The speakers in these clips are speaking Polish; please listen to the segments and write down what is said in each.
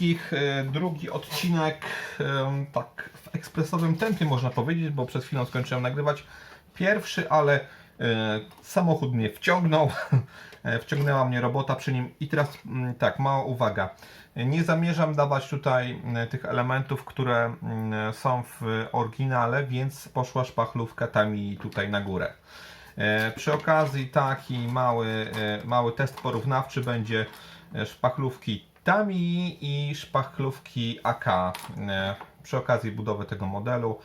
wszystkich. E, Drugi odcinek, em, tak w ekspresowym tempie można powiedzieć, bo przed chwilą skończyłem nagrywać pierwszy, ale e, samochód mnie wciągnął. E, Wciągnęła mnie robota przy nim i teraz mm, tak, mała uwaga. Nie zamierzam dawać tutaj tych elementów, które mm, są w oryginale, więc poszła szpachlówka tam i tutaj na górę. E, Przy okazji taki mały, e, mały test porównawczy będzie e, szpachlówki I szpachlówki AK. E, Przy okazji budowy tego modelu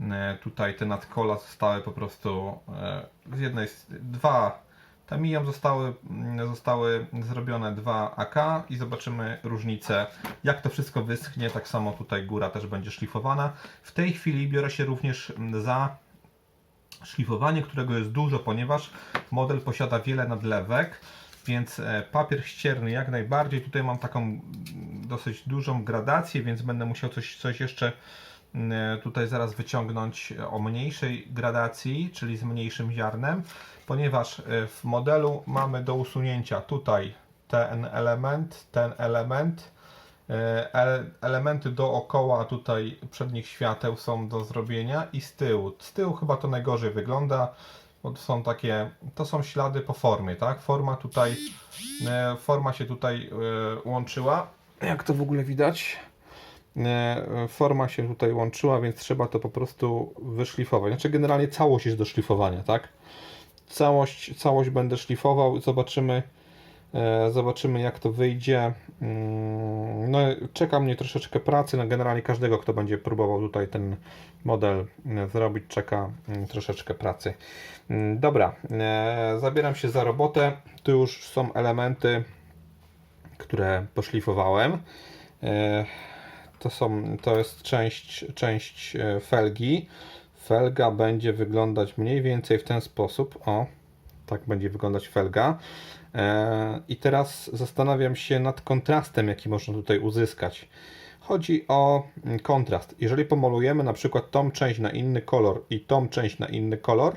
e, tutaj te nadkola zostały po prostu e, z jednej, dwa Tamiją zostały, mm, zostały zrobione dwa AK i zobaczymy różnicę, jak to wszystko wyschnie. Tak samo tutaj góra też będzie szlifowana. W tej chwili biorę się również mm, za szlifowanie, którego jest dużo, ponieważ model posiada wiele nadlewek, więc e, papier ścierny jak najbardziej. Tutaj mam taką dosyć dużą gradację, więc będę musiał coś, coś jeszcze mm, tutaj zaraz wyciągnąć o mniejszej gradacji, czyli z mniejszym ziarnem, ponieważ e, w modelu mamy do usunięcia tutaj ten element, ten element, E, ele- elementy dookoła tutaj przednich świateł są do zrobienia i z tyłu. Z tyłu chyba to najgorzej wygląda, bo są takie, to są ślady po formie, tak? Forma tutaj, e, forma się tutaj e, łączyła. Jak to w ogóle widać? E, Forma się tutaj łączyła, więc trzeba to po prostu wyszlifować. Znaczy generalnie całość jest do szlifowania, tak? Całość, całość będę szlifował, zobaczymy. E, Zobaczymy jak to wyjdzie. Mm, No, czeka mnie troszeczkę pracy. No, generalnie każdego, kto będzie próbował tutaj ten model e, zrobić, czeka mm, troszeczkę pracy. Mm, Dobra, e, zabieram się za robotę. Tu już są elementy, które poszlifowałem. E, To, są, to jest część, część felgi. Felga będzie wyglądać mniej więcej w ten sposób. O, tak będzie wyglądać felga. E, I teraz zastanawiam się nad kontrastem, jaki można tutaj uzyskać. Chodzi o mm, kontrast. Jeżeli pomalujemy na przykład tą część na inny kolor i tą część na inny kolor,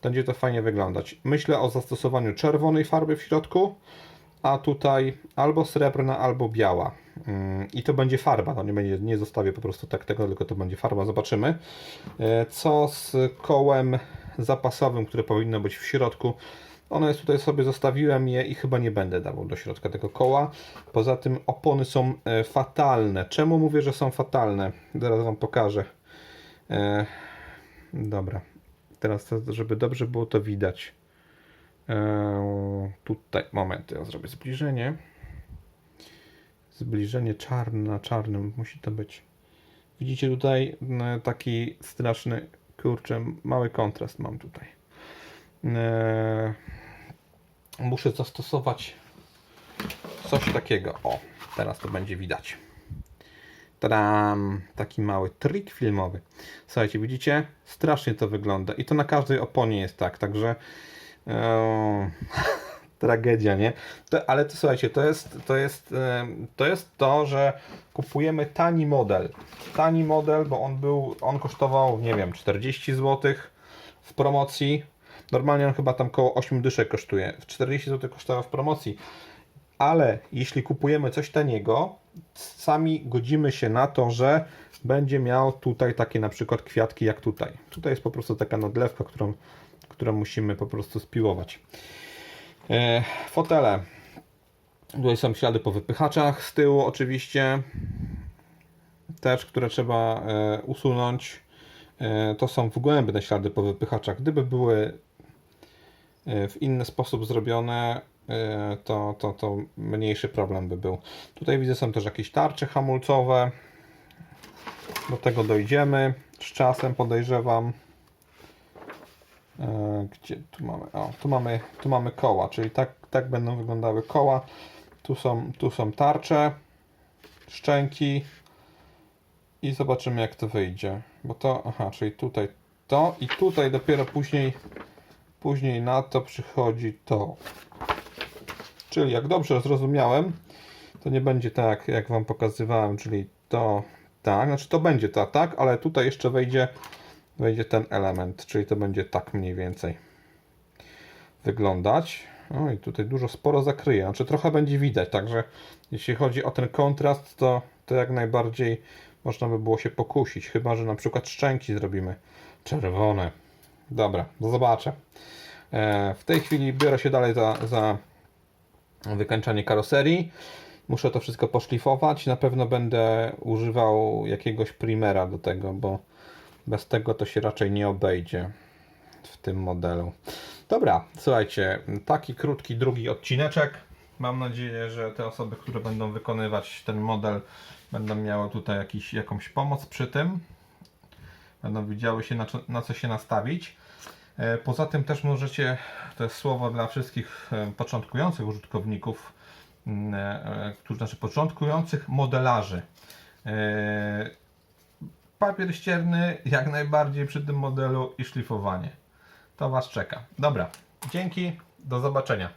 to będzie to fajnie wyglądać. Myślę o zastosowaniu czerwonej farby w środku, a tutaj albo srebrna, albo biała. Mm, I to będzie farba, to nie, będzie, nie zostawię po prostu tak tego, tylko to będzie farba, zobaczymy. E, Co z kołem zapasowym, które powinno być w środku? Ono jest tutaj sobie, zostawiłem je i chyba nie będę dawał do środka tego koła. Poza tym opony są e, fatalne. Czemu mówię, że są fatalne? Zaraz Wam pokażę. E, dobra, teraz żeby dobrze było to widać. E, tutaj, moment, ja zrobię zbliżenie. Zbliżenie czarne na czarnym musi to być. Widzicie tutaj taki straszny, kurczę, mały kontrast mam tutaj. E, muszę zastosować coś takiego. O, teraz to będzie widać. Tadam! Taki mały trik filmowy. Słuchajcie, widzicie? Strasznie to wygląda. I to na każdej oponie jest tak, także e, tragedia, nie? To, ale to słuchajcie, to jest, to, jest, to jest to, że kupujemy tani model. Tani model, bo on był, on kosztował, nie wiem, 40 zł w promocji. Normalnie on chyba tam koło 8 dyszek kosztuje. W 40 zł kosztował w promocji. Ale jeśli kupujemy coś taniego, sami godzimy się na to, że będzie miał tutaj takie na przykład kwiatki jak tutaj. Tutaj jest po prostu taka nadlewka, którą, którą musimy po prostu spiłować. E, fotele. Tutaj są ślady po wypychaczach z tyłu oczywiście. Też, które trzeba e, usunąć. E, to są wgłębne ślady po wypychaczach. Gdyby były w inny sposób zrobione, to, to, to mniejszy problem by był. Tutaj widzę są też jakieś tarcze hamulcowe. Do tego dojdziemy z czasem, podejrzewam. E, Gdzie tu mamy? O, tu mamy, tu mamy koła, czyli tak, tak będą wyglądały koła. Tu są, tu są tarcze, szczęki i zobaczymy jak to wyjdzie. Bo to, aha, czyli tutaj to i tutaj dopiero później, później na to przychodzi to. Czyli jak dobrze zrozumiałem, to nie będzie tak jak Wam pokazywałem, czyli to tak, znaczy to będzie to tak, ale tutaj jeszcze wejdzie wejdzie ten element, czyli to będzie tak mniej więcej wyglądać. Oj, tutaj dużo sporo zakryje, znaczy trochę będzie widać, także jeśli chodzi o ten kontrast, to, to jak najbardziej można by było się pokusić, chyba że na przykład szczęki zrobimy czerwone. Dobra, zobaczę. E, w tej chwili biorę się dalej za, za wykańczanie karoserii. Muszę to wszystko poszlifować. Na pewno będę używał jakiegoś primera do tego, bo bez tego to się raczej nie obejdzie w tym modelu. Dobra, słuchajcie, taki krótki drugi odcineczek. Mam nadzieję, że te osoby, które będą wykonywać ten model, będą miały tutaj jakiś, jakąś pomoc przy tym. Będą wiedziały się na, na co się nastawić. E, Poza tym też możecie, to jest słowo dla wszystkich e, początkujących użytkowników, m, e, którzy, znaczy początkujących modelarzy. Papier ścierny jak najbardziej przy tym modelu i szlifowanie. To Was czeka. Dobra, dzięki, do zobaczenia.